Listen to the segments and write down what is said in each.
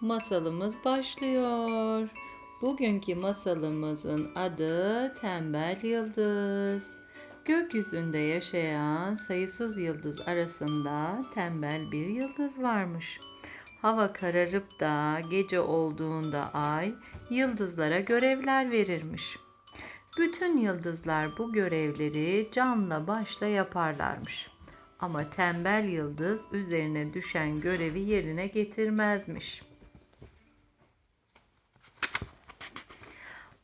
Masalımız başlıyor. Bugünkü masalımızın adı Tembel Yıldız. Gökyüzünde yaşayan sayısız yıldız arasında tembel bir yıldız varmış. Hava kararıp da gece olduğunda ay yıldızlara görevler verirmiş. Bütün yıldızlar bu görevleri canla başla yaparlarmış. Ama tembel yıldız üzerine düşen görevi yerine getirmezmiş.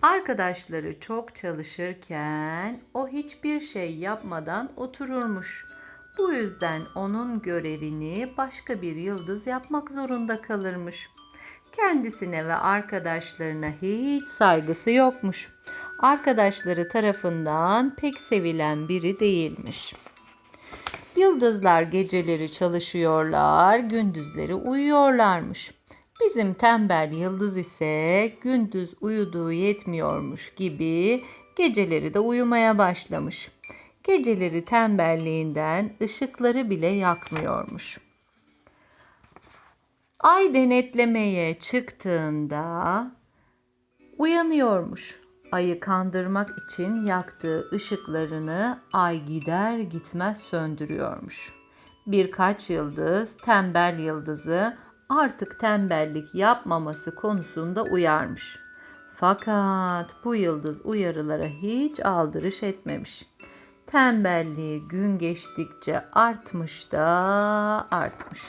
Arkadaşları çok çalışırken o hiçbir şey yapmadan otururmuş. Bu yüzden onun görevini başka bir yıldız yapmak zorunda kalırmış. Kendisine ve arkadaşlarına hiç saygısı yokmuş. Arkadaşları tarafından pek sevilen biri değilmiş. Yıldızlar geceleri çalışıyorlar, gündüzleri uyuyorlarmış. Bizim tembel yıldız ise gündüz uyuduğu yetmiyormuş gibi geceleri de uyumaya başlamış. Geceleri tembelliğinden ışıkları bile yakmıyormuş. Ay denetlemeye çıktığında uyanıyormuş. Ayı kandırmak için yaktığı ışıklarını ay gider gitmez söndürüyormuş. Birkaç yıldız tembel yıldızı artık tembellik yapmaması konusunda uyarmış. Fakat bu yıldız uyarılara hiç aldırış etmemiş. Tembelliği gün geçtikçe artmış da artmış.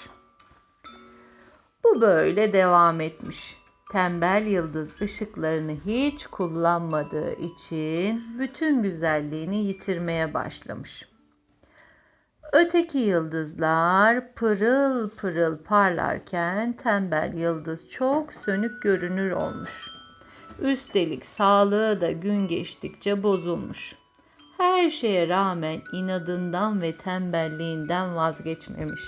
Bu böyle devam etmiş. Tembel yıldız ışıklarını hiç kullanmadığı için bütün güzelliğini yitirmeye başlamış. Öteki yıldızlar pırıl pırıl parlarken tembel yıldız çok sönük görünür olmuş. Üstelik sağlığı da gün geçtikçe bozulmuş. Her şeye rağmen inadından ve tembelliğinden vazgeçmemiş.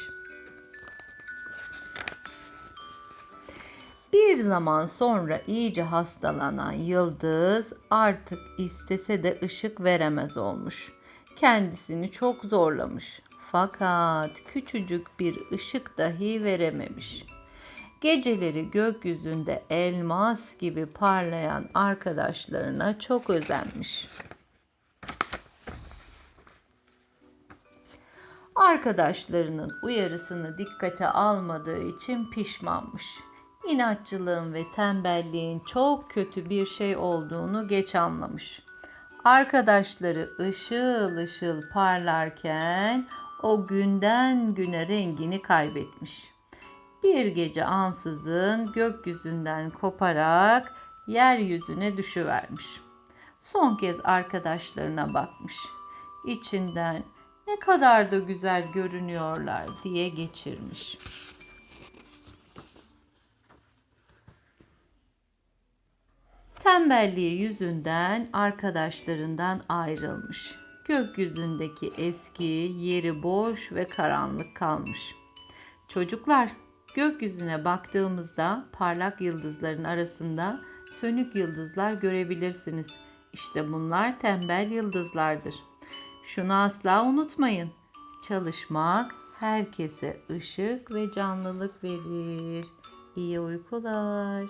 Bir zaman sonra iyice hastalanan yıldız artık istese de ışık veremez olmuş. Kendisini çok zorlamış. Fakat küçücük bir ışık dahi verememiş. Geceleri gökyüzünde elmas gibi parlayan arkadaşlarına çok özenmiş. Arkadaşlarının uyarısını dikkate almadığı için pişmanmış. İnatçılığın ve tembelliğin çok kötü bir şey olduğunu geç anlamış. Arkadaşları ışıl ışıl parlarken o günden güne rengini kaybetmiş. Bir gece ansızın gökyüzünden koparak yeryüzüne düşüvermiş. Son kez arkadaşlarına bakmış. İçinden ne kadar da güzel görünüyorlar diye geçirmiş. Tembelliği yüzünden arkadaşlarından ayrılmış. Gökyüzündeki eski yeri boş ve karanlık kalmış. Çocuklar, gökyüzüne baktığımızda parlak yıldızların arasında sönük yıldızlar görebilirsiniz. İşte bunlar tembel yıldızlardır. Şunu asla unutmayın. Çalışmak herkese ışık ve canlılık verir. İyi uykular.